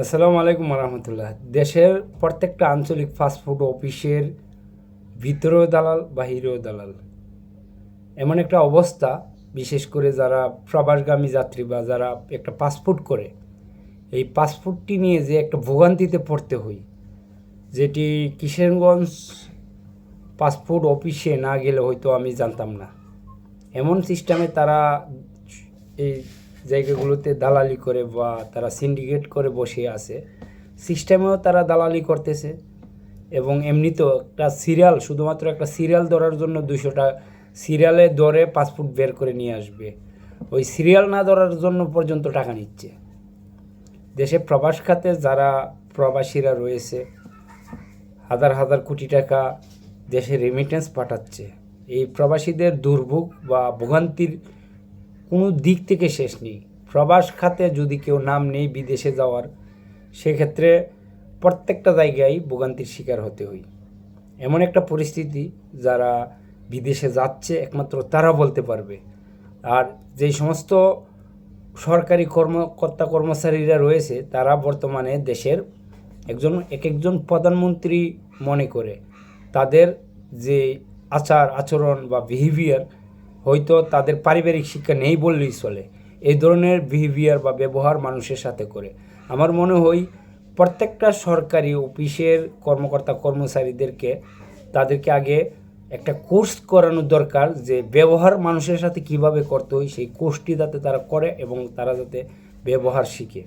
আসসালামু আলাইকুম রহমতুল্লাহ দেশের প্রত্যেকটা আঞ্চলিক ফাস্টফুড অফিসের ভিতরেও দালাল, বাহিরেও দালাল। এমন একটা অবস্থা, বিশেষ করে যারা প্রবাসগামী যাত্রী বা যারা একটা পাসপোর্ট করে, এই পাসপোর্টটি নিয়ে যে একটা ভোগান্তিতে পড়তে হই যেটি কিশোরগঞ্জ পাসপোর্ট অফিসে না গেলে হয়তো আমি জানতাম না। এমন সিস্টেমে তারা এই জায়গাগুলোতে দালালি করে বা তারা সিন্ডিকেট করে বসে আছে সিস্টেমেও তারা দালালি করতেছে এবং এমনিতেও একটা সিরিয়াল শুধুমাত্র একটা সিরিয়াল ধরার জন্য দুশোটা সিরিয়ালে ধরে পাসপোর্ট বের করে নিয়ে আসবে। ওই সিরিয়াল না ধরার জন্য পর্যন্ত টাকা নিচ্ছে। দেশে প্রবাস খাতে যারা প্রবাসীরা রয়েছে, হাজার হাজার কোটি টাকা দেশে রেমিটেন্স পাঠাচ্ছে। এই প্রবাসীদের দুর্ভোগ বা ভোগান্তির কোনো দিক থেকে শেষ নেই। প্রবাস খাতে যদি কেউ নাম নেই বিদেশে যাওয়ার, সেক্ষেত্রে প্রত্যেকটা জায়গায় ভোগান্তির শিকার হতে হয়। এমন একটা পরিস্থিতি যারা বিদেশে যাচ্ছে, একমাত্র তারা বলতে পারবে। আর যেই সমস্ত সরকারি কর্মকর্তা কর্মচারীরা রয়েছে, তারা বর্তমানে দেশের একজন, এক একজন প্রধানমন্ত্রী মনে করে। তাদের যে আচার, আচরণ বা বিহেভিয়ার হয়তো তাদের পারিবারিক শিক্ষা নেই বললেই চলে। এই ধরনের বিহেভিয়ার বা ব্যবহার মানুষের সাথে করে। আমার মনে হয় প্রত্যেকটা সরকারি অফিসের কর্মকর্তা, কর্মচারীদেরকে তাদেরকে আগে একটা কোর্স করানো দরকার যে ব্যবহার মানুষের সাথে কীভাবে করতে হয়, সেই কোর্সটি যাতে তারা করে এবং তারা যাতে ব্যবহার শিখে।